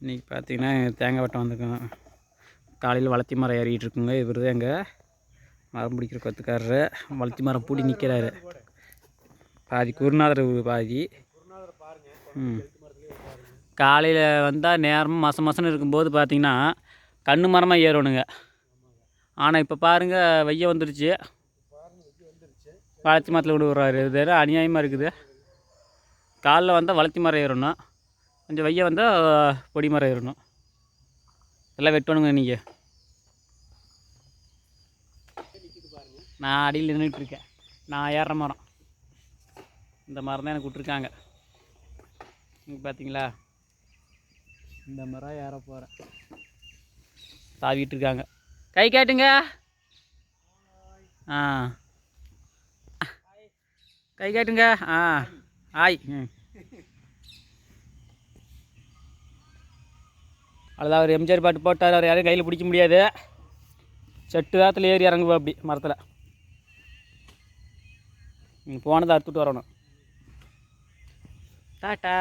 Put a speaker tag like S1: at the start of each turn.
S1: இன்றைக்கி பார்த்தீங்கன்னா தேங்காய் வட்டம் வந்திருக்கோம். காலையில் வளர்த்தி மரம் ஏறிக்கிட்டு இருக்குங்க. இவர் தான் எங்கள் மரம் பிடிக்கிற கொத்துக்காரரு. வளர்த்தி மரம் பூடி நிற்கிறாரு பாதி குருநாதர் பாதி. ம். காலையில் வந்தால் நேரமாக மச மசன்னு இருக்கும்போது பார்த்திங்கன்னா கண்ணு மரமாக ஏறணுங்க. ஆனால் இப்போ பாருங்கள் வெய்ய வந்துருச்சு. வளர்த்தி மரத்தில் விடுறாரு இது அநியாயமாக இருக்குது. காலைல வந்தால் வளர்த்தி மரம் ஏறணும். கொஞ்சம் வெய்ய வந்தால் பொடி மரம் ஏறணும் எல்லாம் வெட்டணுங்க நீங்கள் நான் அடியில் நின்றுட்டுருக்கேன் நான் ஏற மரம். இந்த மரம் தான் எனக்கு விட்ருக்காங்க இங்கே பார்த்தீங்களா இந்த மரம் ஏற போகிறேன் தாவிட்டுருக்காங்க கை காட்டுங்க. ஆ. கை காட்டுங்க. ஆ. ஆய். ம். அவ்வளோதான் அவர் எம்ஜிஆர் பாட்டு போட்டார். அவர் யாரையும் கையில் பிடிக்க முடியாது. செட்டு தாத்தில் ஏறி இறங்குவோம் அப்படி மரத்தில். போனதை அறுத்துட்டு வரணும். டாட்டா.